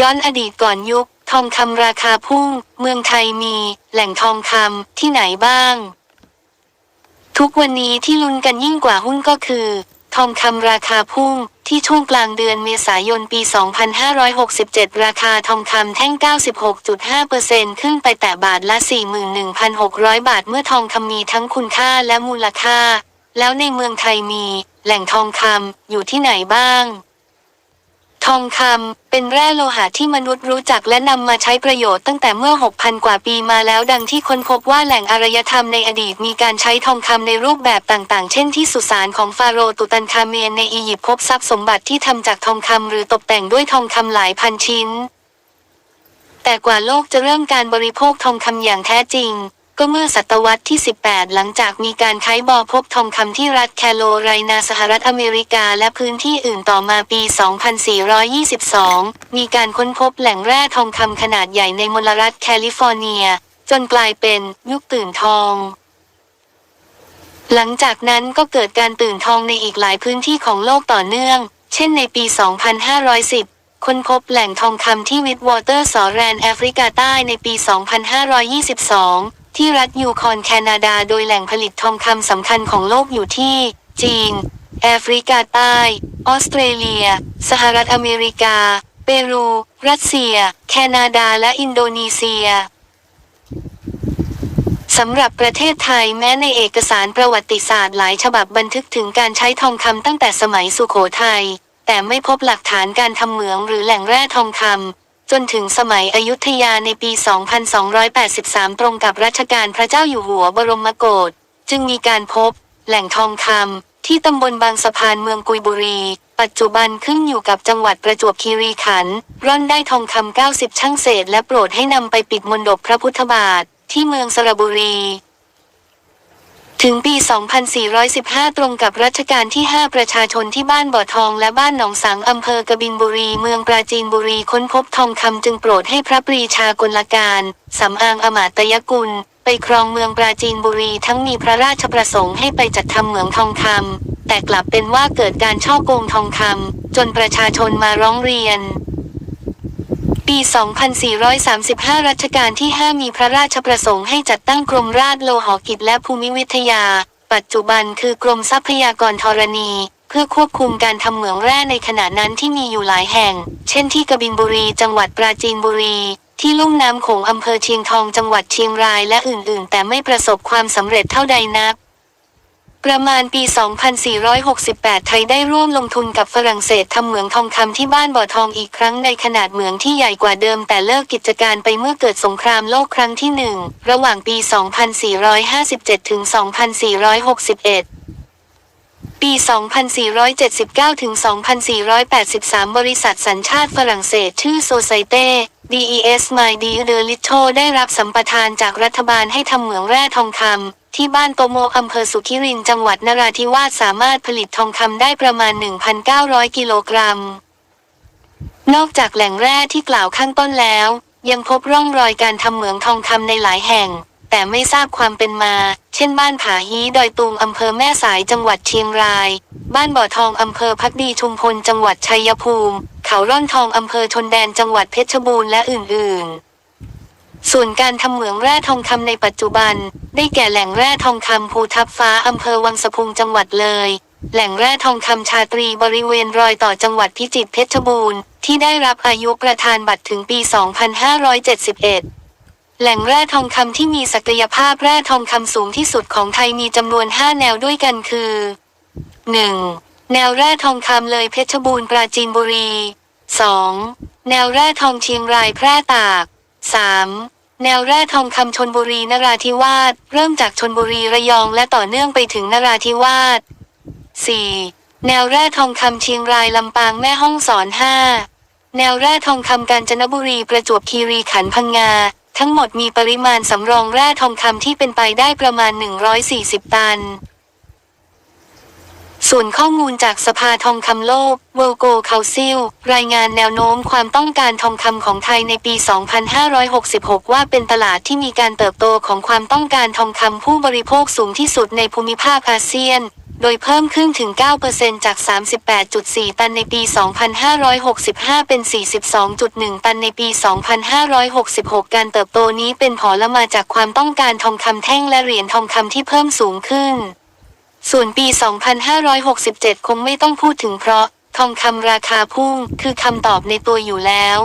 ย้อนอดีตก่อนยุค ทองคำราคาพุ่ง เมืองไทยมี แหล่งทองคำที่ไหนบ้าง ทุกวันนี้ที่ลุ้นกันยิ่งกว่าหุ้นก็คือ ทองคำราคาพุ่ง ที่ช่วงกลางเดือนเมษายนปี 2567 ราคาทองคำแท่ง 96.5%ขึ้นไปแต่บาทละ 41,600 บาทเมื่อทองคำมีทั้งคุณค่าและมูลค่า แล้วในเมืองไทยมี แหล่งทองคำอยู่ที่ไหนบ้าง ทองคำ เป็นแร่โลหะที่มนุษย์รู้จักและนำมาใช้ประโยชน์ตั้งแต่เมื่อ 6,000 กว่าปีมาแล้วดังที่ค้นพบว่าแหล่งอารยธรรมในอดีตมีการใช้ทองคำในรูปแบบต่างๆ เช่นที่สุสานของฟาโรห์ตุตันคาเมนในอียิปต์พบทรัพย์สมบัติที่ทำจากทองคำหรือตกแต่งด้วยทองคำหลายพันชิ้น แต่กว่าโลกจะเริ่มการบริโภคทองคำอย่างแท้จริง ก็เมื่อศตวรรษที่ 18 หลังจากมีการค้บอพบทองคำที่รัฐแคโรไรนาสหรัฐอเมริกาและพื้นที่อื่นต่อมาปี 2422 มีการค้นพบแหล่งแร่ทองคำขนาดใหญ่ในมลรัฐแคลิฟอร์เนีย จนกลายเป็นยุคตื่นทอง หลังจากนั้นก็เกิดการตื่นทองในอีกหลายพื้นที่ของโลกต่อเนื่อง เช่นในปี 2510ค้นพบแหล่งทองคำที่วิทวอเตอร์สอแรนแอฟริกาใต้ในปี 2522 ที่รัฐยูคอนแคนาดาโดยแหล่งผลิตทองคำสำคัญของโลกอยู่ที่ จีน แอฟริกาใต้ ออสเตรเลีย สหรัฐอเมริกา เปรู รัสเซีย แคนาดาและอินโดนีเซียสำหรับประเทศไทยแม้ในเอกสารประวัติศาสตร์หลายฉบับบันทึกถึงการใช้ทองคำตั้งแต่สมัยสุโขทัยแต่ไม่พบหลักฐานการทำเหมืองหรือแหล่งแร่ทองคำ จนถึงสมัยอยุธยาในปี 2283 ตรงกับรัชกาลพระเจ้าอยู่หัวบรมโกศจึงมีการพบ แหล่งทองคำที่ตำบลบางสะพานเมืองกุยบุรี ปัจจุบันขึ้นอยู่กับจังหวัดประจวบคีรีขันธ์ร่อนได้ทองคำ90 ช่างเศษ และโปรดให้นำไปปิดมณฑปพระพุทธบาทที่เมืองสระบุรี ถึงปี 2415 ตรงกับรัชกาลที่ 5 ประชาชนที่บ้านบ่อทองและบ้านหนองสังอำเภอกบินบุรี เมืองปราจีนบุรีค้นพบทองคำจึงโปรดให้พระปรีชากลการสำอางอมาตยกุล ไปครองเมืองปราจีนบุรีทั้งมีพระราชประสงค์ให้ไปจัดทำเหมืองทองคำแต่กลับเป็นว่าเกิดการช่อโกงทองคำจนประชาชนมาร้องเรียน ปี 2435 รัชกาลที่ 5 มีพระราชประสงค์ให้จัดตั้งกรมราชโลหกิจและภูมิวิทยา ปัจจุบันคือกรมทรัพยากรธรณี เพื่อควบคุมการทำเหมืองแร่ในขณะนั้นที่มีอยู่หลายแห่ง เช่นที่กบินบุรี จังหวัดปราจีนบุรี ที่ลุ่มน้ำโขงอำเภอเชียงทองจังหวัดเชียงรายและอื่นๆ แต่ไม่ประสบความสำเร็จเท่าใดนัก ประมาณปี 2468 ไทยได้ร่วมลงทุนกับฝรั่งเศสทำเหมืองทองคำที่บ้านบ่อทองอีกครั้งในขนาดเหมืองที่ใหญ่กว่าเดิมแต่เลิกกิจการไปเมื่อเกิดสงครามโลกครั้งที่หนึ่งระหว่างปี 2457 ถึง 2461ปี 2479 ถึง 2483 บริษัทสัญชาติฝรั่งเศสชื่อ Societe DES m y d e l i t o ได้รับสัมปทานจากรัฐบาลให้ทำเหมืองแร่ทองคำ ที่บ้านโตโมอำเภอสุขิรินจังหวัดนราธิวาสสามารถผลิตทองคำได้ประมาณ 1,900 กิโลกรัม นอกจากแหล่งแร่ที่กล่าวข้างต้นแล้ว ยังพบร่องรอยการทำเหมืองทองคำในหลายแห่ง แต่ไม่ทราบความเป็นมา เช่นบ้านผาฮีดอยตุงอำเภอแม่สายจังหวัดเชียงราย บ้านบ่อทองอำเภอพักดีชุมพลจังหวัดชัยภูมิ เขาร่อนทองอำเภอชนแดนจังหวัดเพชรบูรณ์และอื่นๆส่วนการทำเหมืองแร่ทองคำในปัจจุบัน ได้แก่แหล่งแร่ทองคำภูทับฟ้าอำเภอวังสะพุงจังหวัดเลย แหล่งแร่ทองคำชาตรีบริเวณรอยต่อจังหวัดพิจิตรเพชรบูรณ์ที่ได้รับอายุประธานบัตรถึงปี 2571แหล่งแร่ทองคำที่มีศักยภาพแร่ทองคำสูงที่สุดของไทยมีจำนวน 5 แนวด้วยกันคือ 1. แนวแร่ทองคำเลยเพชรบูรณ์ปราจีนบุรี 2. แนวแร่ทองเชียงรายแพร่ตาก 3. แนวแร่ทองคำชนบุรีนราธิวาสเริ่มจากชนบุรีระยองและต่อเนื่องไปถึงนราธิวาส 4. แนวแร่ทองคำเชียงรายลำปางแม่ห้องสอน 5. แนวแร่ทองคำกาญจนบุรีประจวบคีรีขันธ์พังงา ทั้งหมดมีปริมาณสำรองแร่ทองคำที่เป็นไปได้ประมาณ 140 ตัน ส่วนข้อมูลจากสภาทองคำโลก World Gold Council รายงานแนวโน้มความต้องการทองคำของไทยในปี 2566 ว่าเป็นตลาดที่มีการเติบโตของความต้องการทองคำผู้บริโภคสูงที่สุดในภูมิภาคอาเซียน โดยเพิ่มขึ้นถึง 9%จาก 38.4 ตันในปี 2565 เป็น 42.1 ตันในปี 2566 การเติบโตนี้เป็นผลมาจากความต้องการทองคำแท่งและเหรียญทองคำที่เพิ่มสูงขึ้น ส่วนปี 2567 คงไม่ต้องพูดถึงเพราะ ทองคำราคาพุ่งคือคำตอบในตัวอยู่แล้ว